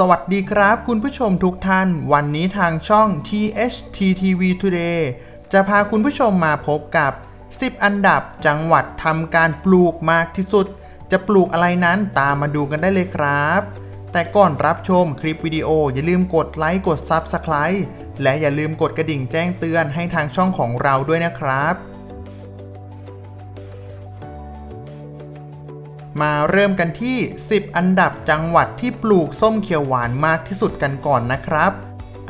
สวัสดีครับคุณผู้ชมทุกท่าน วันนี้ทางช่อง THTTV Today จะพาคุณผู้ชมมาพบกับ 10 อันดับจังหวัดทำการปลูกมากที่สุด จะปลูกอะไรนั้นตามมาดูกันได้เลยครับ แต่ก่อนรับชมคลิปวิดีโออย่าลืมกดไลค์กด Subscribe และอย่าลืมกดกระดิ่งแจ้งเตือนให้ทางช่องของเราด้วยนะครับ มาเริ่มกันที่ 10 อันดับจังหวัดที่ปลูกส้มเขียวหวานมากที่สุดกันก่อนนะครับ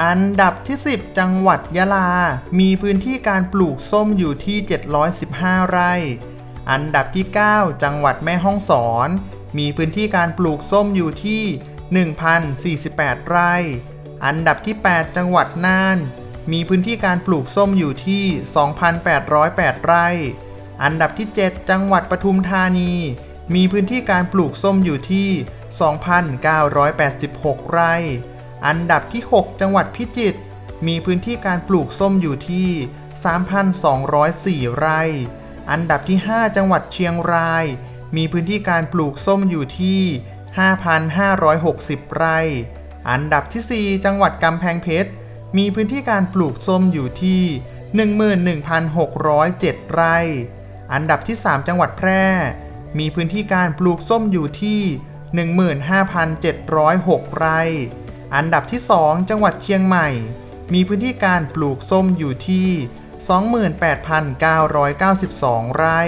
อันดับที่ 10 จังหวัดยะลา มีพื้นที่การปลูกส้มอยู่ที่ 715 ไร่ อันดับที่ 9 จังหวัดแม่ฮ่องสอน มีพื้นที่การปลูกส้มอยู่ที่ 1,048 ไร่ อันดับที่ 8 จังหวัดน่าน มีพื้นที่การปลูกส้มอยู่ที่ 2,808 ไร่ อันดับที่ 7 จังหวัดปทุมธานี มีพื้นที่การปลูกส้มอยู่ที่ 2,986 ไร่ อันดับที่ 6 จังหวัดพิจิตร มีพื้นที่การปลูกส้มอยู่ที่ 3,204 ไร่ อันดับที่ 5 จังหวัดเชียงราย มีพื้นที่การปลูกส้มอยู่ที่ 5,560 ไร่ อันดับที่ 4 จังหวัดกำแพงเพชร มีพื้นที่การปลูกส้มอยู่ที่ 11,607 ไร่ อันดับที่ 3 จังหวัดแพร่ มีพื้นที่การปลูกส้มอยู่ที่ 15,706 ไร่ อันดับที่ 2 จังหวัดเชียงใหม่ มีพื้นที่การปลูกส้มอยู่ที่ 28,992 ไร่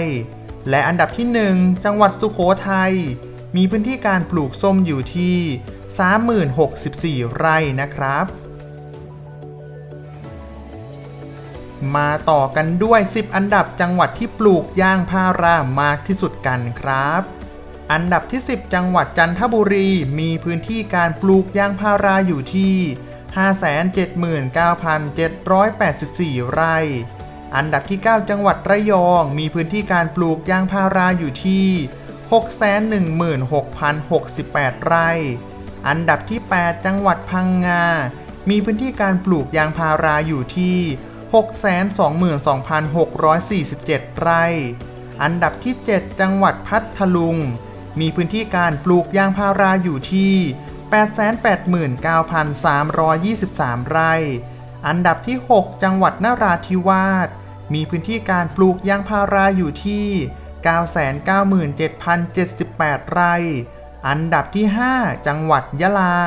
และอันดับที่ 1 จังหวัดสุโขทัย มีพื้นที่การปลูกส้มอยู่ที่ 3064 ไร่นะครับ มาต่อกันด้วย 10 อันดับจังหวัดที่ปลูกยางพารามากที่สุดกันครับ อันดับที่ 10 จังหวัดจันทบุรีมีพื้นที่การปลูกยางพาราอยู่ที่ 579,784 ไร่ อันดับที่ 9 จังหวัดระยองมีพื้นที่การปลูกยางพาราอยู่ที่ 616,068 ไร่ อันดับที่ 8 จังหวัดพังงา มีพื้นที่การปลูกยางพาราอยู่ที่ 622,647 ไร่ อันดับที่ 7 จังหวัดพัทลุง มีพื้นที่การปลูกยางพาราอยู่ที่ 889,323 ไร่ อันดับที่ 6 จังหวัดนราธิวาส มีพื้นที่การปลูกยางพาราอยู่ที่ 997,078 ไร่ อันดับที่ 5 จังหวัดยะลา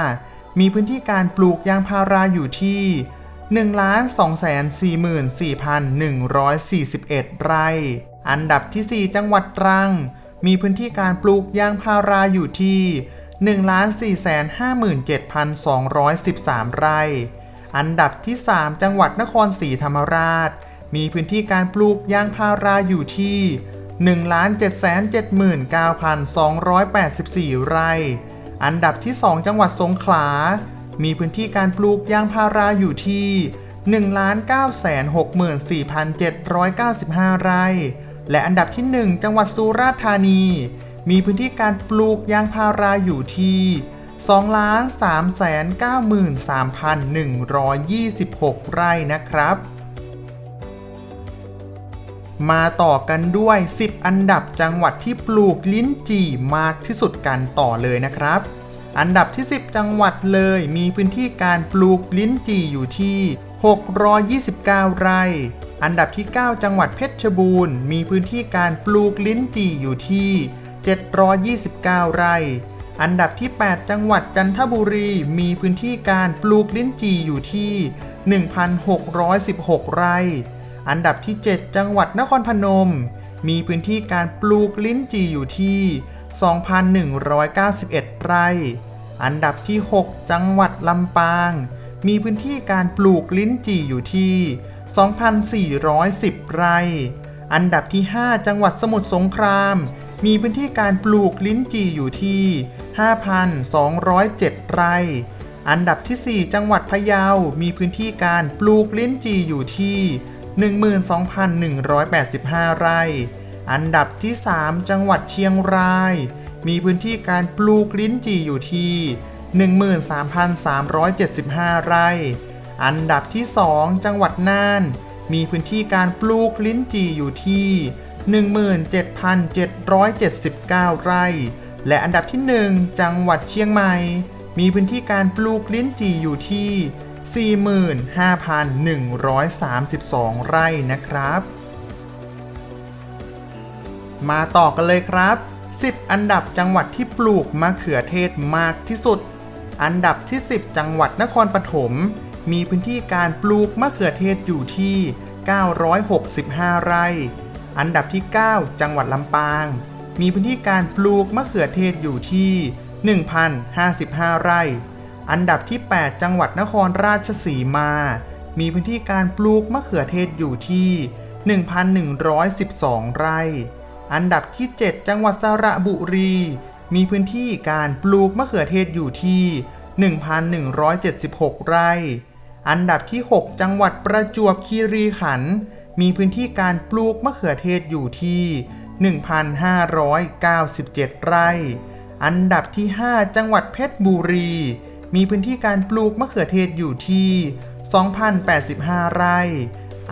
มีพื้นที่การปลูกยางพาราอยู่ที่ 1,244,141 ไร่ อันดับที่ 4 จังหวัดตรัง มีพื้นที่การปลูกยางพาราอยู่ที่1,457,213 ไร่ อันดับที่ 3 จังหวัดนครศรีธรรมราช มีพื้นที่การปลูกยางพาราอยู่ที่1,779,284 ไร่ อันดับที่ 2 จังหวัดสงขลา มีพื้นที่การปลูกยางพาราอยู่ที่ 1,964,795 ไร่ และอันดับที่ 1 จังหวัดสุราษฎร์ธานี มีพื้นที่การปลูกยางพาราอยู่ที่ 2,393,126 ไร่นะครับมาต่อกันด้วย 10 อันดับจังหวัดที่ปลูกลิ้นจี่มากที่สุดกันต่อเลยนะครับ อันดับที่ 10 จังหวัดเลยมีพื้นที่การปลูกลิ้นจี่อยู่ที่ 629 ไร่ อันดับที่ 9 จังหวัดเพชรบูรณ์ มีพื้นที่การปลูกลิ้นจี่อยู่ที่ 729 ไร่ อันดับที่ 8 จังหวัดจันทบุรี มีพื้นที่การปลูกลิ้นจี่อยู่ที่ 1,616 ไร่ อันดับที่ 7 จังหวัดนครพนม มีพื้นที่การปลูกลิ้นจี่อยู่ที่ 2,191 ไร่ อันดับที่ 6 จังหวัดลำปาง มีพื้นที่การปลูกลิ้นจี่อยู่ที่ 2,410 ไร่ อันดับที่ 5 จังหวัดสมุทรสงคราม มีพื้นที่การปลูกลิ้นจี่อยู่ที่ 5,207 ไร่ อันดับที่ 4 จังหวัดพะเยา มีพื้นที่การปลูกลิ้นจี่อยู่ที่ 12,185 ไร่ อันดับที่ 3 จังหวัดเชียงราย มีพื้นที่การปลูกลิ้นจี่อยู่ที่ 13,375 ไร่ อันดับที่ 2 จังหวัดน่าน มีพื้นที่การปลูกลิ้นจี่อยู่ที่ 17,779 ไร่ และอันดับที่ 1 จังหวัดเชียงใหม่ มีพื้นที่การปลูกลิ้นจี่อยู่ที่ 45,132 ไร่นะครับ มาต่อกันเลยครับ 10 อันดับจังหวัดที่ปลูกมะเขือเทศมากที่สุด อันดับที่ 10 จังหวัดนครปฐมมีพื้นที่การปลูกมะเขือเทศอยู่ที่ 965 ไร่ อันดับที่ 9 จังหวัดลำปาง มีพื้นที่การปลูกมะเขือเทศอยู่ที่ 1,055 ไร่ อันดับที่ 8 จังหวัดนครราชสีมา มีพื้นที่การปลูกมะเขือเทศอยู่ที่ 1,112 ไร่ อันดับที่ 7 จังหวัดสระบุรี มีพื้นที่การปลูกมะเขือเทศอยู่ที่ 1,176 ไร่ อันดับที่ 6 จังหวัดประจวบคีรีขันธ์มีพื้นที่การปลูกมะเขือเทศอยู่ที่ 1,597 ไร่ อันดับที่ 5 จังหวัดเพชรบุรี มีพื้นที่การปลูกมะเขือเทศอยู่ที่ 2,085 ไร่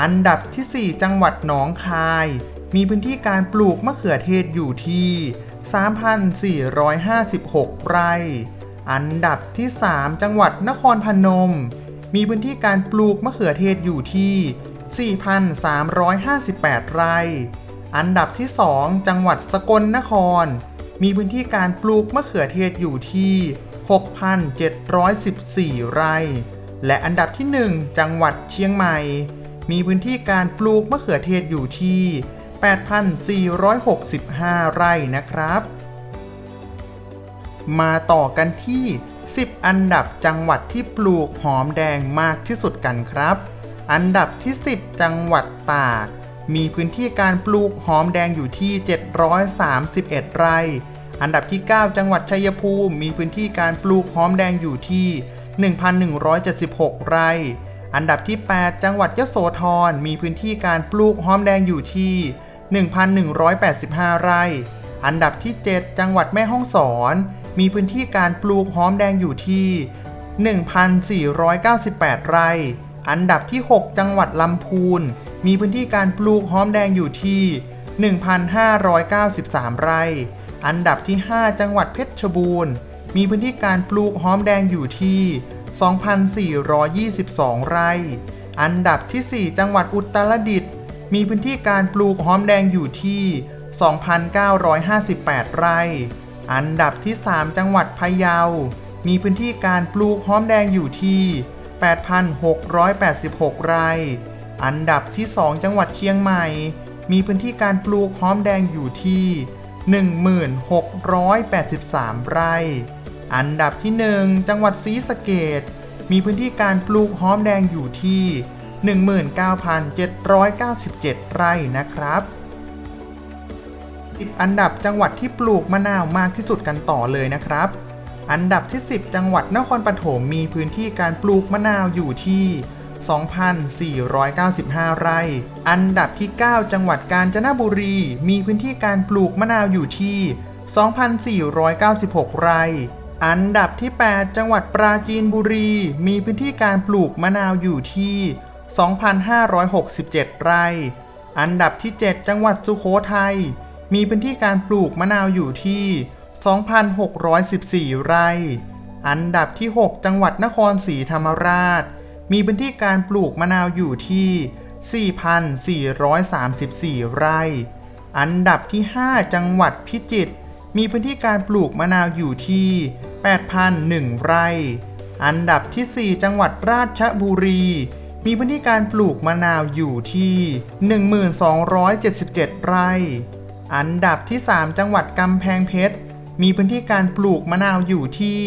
อันดับที่ 4 จังหวัดหนองคาย มีพื้นที่การปลูกมะเขือเทศอยู่ที่ 3,456 ไร่ อันดับที่ 3 จังหวัดนครพนม มีพื้นที่การปลูกมะเขือเทศอยู่ที่ 4,358 ไร่ อันดับที่ 2 จังหวัดสกลนคร มีพื้นที่การปลูกมะเขือเทศอยู่ที่ 6,714 ไร่ และอันดับที่ 1 จังหวัดเชียงใหม่ มีพื้นที่การปลูกมะเขือเทศอยู่ที่ 8,465 ไร่นะครับ มาต่อกันที่ 10 อันดับจังหวัดที่ปลูกหอมแดงมากที่สุดกันครับ อันดับที่ 10 จังหวัดตาก มีพื้นที่การปลูกหอมแดงอยู่ที่ 731 ไร่ อันดับที่ 9 จังหวัดชัยภูมิ มีพื้นที่การปลูกหอมแดงอยู่ที่ 1,176 ไร่อันดับที่ 8 จังหวัดยโสธร มีพื้นที่การปลูกหอมแดงอยู่ที่ 1,185 ไร่ อันดับที่ 7 จังหวัดแม่ฮ่องสอน มีพื้นที่การปลูกหอมแดงอยู่ที่ 1,498 ไร่ อันดับที่ 6 จังหวัดลำพูน มีพื้นที่การปลูกหอมแดงอยู่ที่ 1,593 ไร่ อันดับที่ 5 จังหวัดเพชรบูรณ์ มีพื้นที่การปลูกหอมแดงอยู่ที่ 2,422 ไร่ อันดับที่ 4 จังหวัดอุตรดิตถ์ มีพื้นที่การปลูกหอมแดงอยู่ที่ 2,958 ไร่ อันดับที่ 3 จังหวัดพะเยา มีพื้นที่การปลูกหอมแดงอยู่ที่ 8,686 ไร่ อันดับที่ 2 จังหวัดเชียงใหม่ มีพื้นที่การปลูกหอมแดงอยู่ที่ 1683 ไร่ อันดับที่ 1 จังหวัดศรีสะเกดมีพื้นที่การปลูกหอมแดงอยู่ที่ 19,797 ไร่นะครับ10อันดับจังหวัดที่ปลูกมะนาวมากที่สุดกันต่อเลยนะครับ อันดับที่ 10 จังหวัดนครปฐมมีพื้นที่การปลูกมะนาวอยู่ที่ 2,495 ไร่ อันดับที่ 9 จังหวัดกาญจนบุรี มีพื้นที่การปลูกมะนาวอยู่ที่ 2,496 ไร่ อันดับที่ 8 จังหวัดปราจีนบุรี มีพื้นที่การปลูกมะนาวอยู่ที่ 2,567 ไร่ อันดับที่ 7 จังหวัดสุโขทัย มีพื้นที่การปลูกมะนาวอยู่ที่ 2,614 ไร่ อันดับที่ 6 จังหวัดนครศรีธรรมราช มีพื้นที่การปลูกมะนาวอยู่ที่ 4,434 ไร่ อันดับที่ 5 จังหวัดพิจิตร มีพื้นที่การปลูกมะนาวอยู่ที่ 8,001 ไร่ อันดับที่ 4 จังหวัดราชบุรี มีพื้นที่การปลูกมะนาวอยู่ที่ 1277 ไร่ อันดับที่ 3 จังหวัดกำแพงเพชร มีพื้นที่การปลูกมะนาวอยู่ที่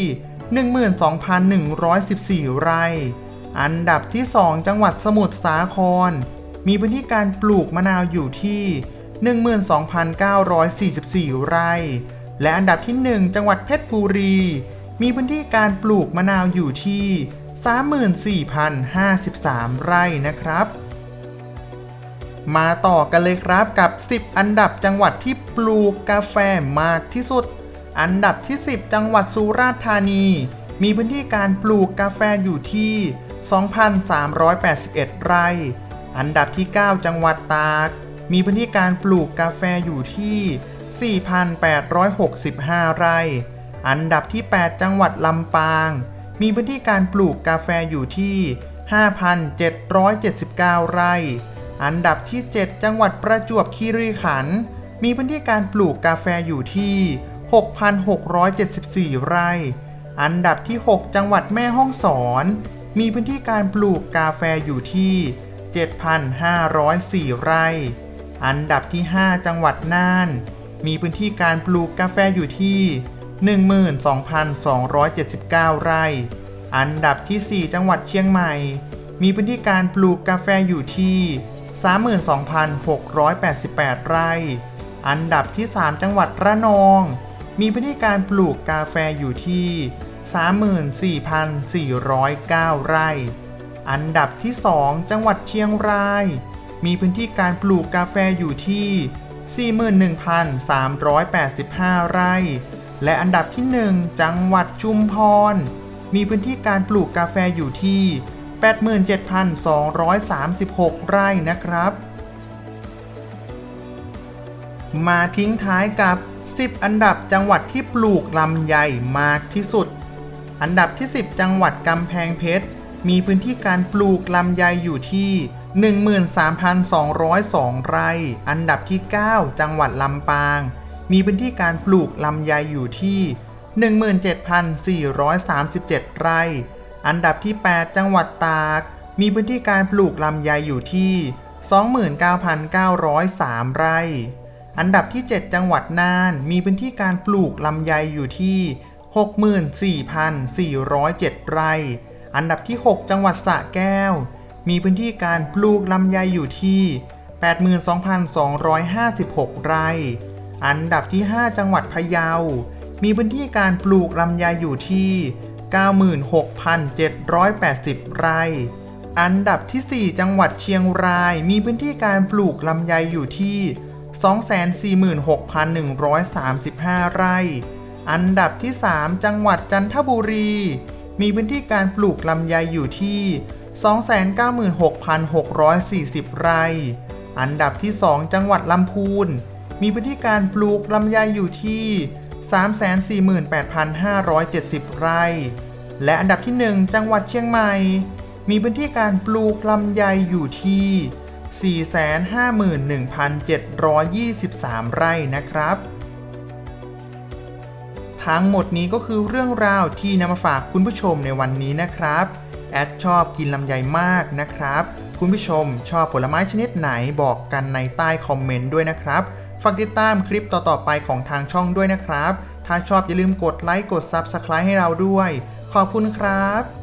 12,114 ไร่ อันดับที่ 2 จังหวัดสมุทรสาคร มีพื้นที่การปลูกมะนาวอยู่ที่ 12,944 ไร่ และอันดับที่ 1 จังหวัดเพชรบุรี มีพื้นที่การปลูกมะนาวอยู่ที่ 34,053 ไร่นะครับ มาต่อกันเลยครับกับ 10 อันดับจังหวัดที่ปลูกกาแฟมากที่สุด อันดับที่ 10 จังหวัดสุราษฎร์ธานี มีพื้นที่การปลูกกาแฟอยู่ที่ 2,381 ไร่ อันดับที่ 9 จังหวัดตาก มีพื้นที่การปลูกกาแฟอยู่ที่ 4,865 ไร่ อันดับที่ 8 จังหวัดลำปาง มีพื้นที่การปลูกกาแฟอยู่ที่ 5,779 ไร่ อันดับที่ 7 จังหวัดประจวบคีรีขันธ์ มีพื้นที่การปลูกกาแฟอยู่ที่ 6,674 ไร่ อันดับที่ 6 จังหวัดแม่ฮ่องสอน มีพื้นที่การปลูกกาแฟอยู่ที่ 7,504 ไร่ อันดับที่ 5 จังหวัดน่าน มีพื้นที่การปลูกกาแฟอยู่ที่ 12,279 ไร่ อันดับที่ 4 จังหวัดเชียงใหม่ มีพื้นที่การปลูกกาแฟอยู่ที่ 32,688 ไร่ อันดับที่ 3 จังหวัดระนอง มีพื้นที่การปลูกกาแฟอยู่ที่ 34,409 ไร่ อันดับที่ 2 จังหวัดเชียงราย มีพื้นที่การปลูกกาแฟอยู่ที่ 41,385 ไร่ และอันดับที่ 1 จังหวัดชุมพร มีพื้นที่การปลูกกาแฟอยู่ที่ 87,236 ไร่นะครับ มาทิ้งท้ายกับ 10 อันดับจังหวัดที่ปลูกลำไยมากที่สุด อันดับที่ 10 จังหวัดกำแพงเพชร มีพื้นที่การปลูกลำไยอยู่ที่13,202 ไร่ อันดับที่ 9 จังหวัดลำปาง มีพื้นที่การปลูกลำไยอยู่ที่ 17,437 ไร่ อันดับที่ 8 จังหวัดตาก มีพื้นที่การปลูกลำไยอยู่ที่ 29,903 ไร่ อันดับที่ 7 จังหวัดน่าน มีพื้นที่การปลูกลำไยอยู่ที่ 64,407 ไร่ อันดับที่ 6 จังหวัดสระแก้ว มีพื้นที่การปลูกลำไยอยู่ที่ 82,256 ไร่ อันดับที่ 5 จังหวัดพะเยา มีพื้นที่การปลูกลำไยอยู่ที่ 96,780 ไร่ อันดับที่ 4 จังหวัดเชียงราย มีพื้นที่การปลูกลำไยอยู่ที่ 246,135 ไร่ อันดับที่ 3 จังหวัดจันทบุรี มีพื้นที่การปลูกลำไยอยู่ที่ 296,640 ไร่ อันดับที่ 2 จังหวัดลำพูน มีพื้นที่การปลูกลำไยอยู่ที่ 348,570 ไร่ และอันดับที่ 1 จังหวัดเชียงใหม่ มีพื้นที่การปลูกลำไยอยู่ที่ 451,723 ไร่นะครับ ทั้งหมดนี้ก็คือเรื่องราวที่นำมาฝากคุณผู้ชมในวันนี้นะครับ แอดชอบกินลำไยมากนะครับ คุณผู้ชมชอบผลไม้ชนิดไหนบอกกันในใต้คอมเมนต์ด้วยนะครับ ฝากติดตามคลิปต่อๆไปของทางช่องด้วยนะครับ ถ้าชอบอย่าลืมกดไลค์กด Subscribe ให้เราด้วย ขอบคุณครับ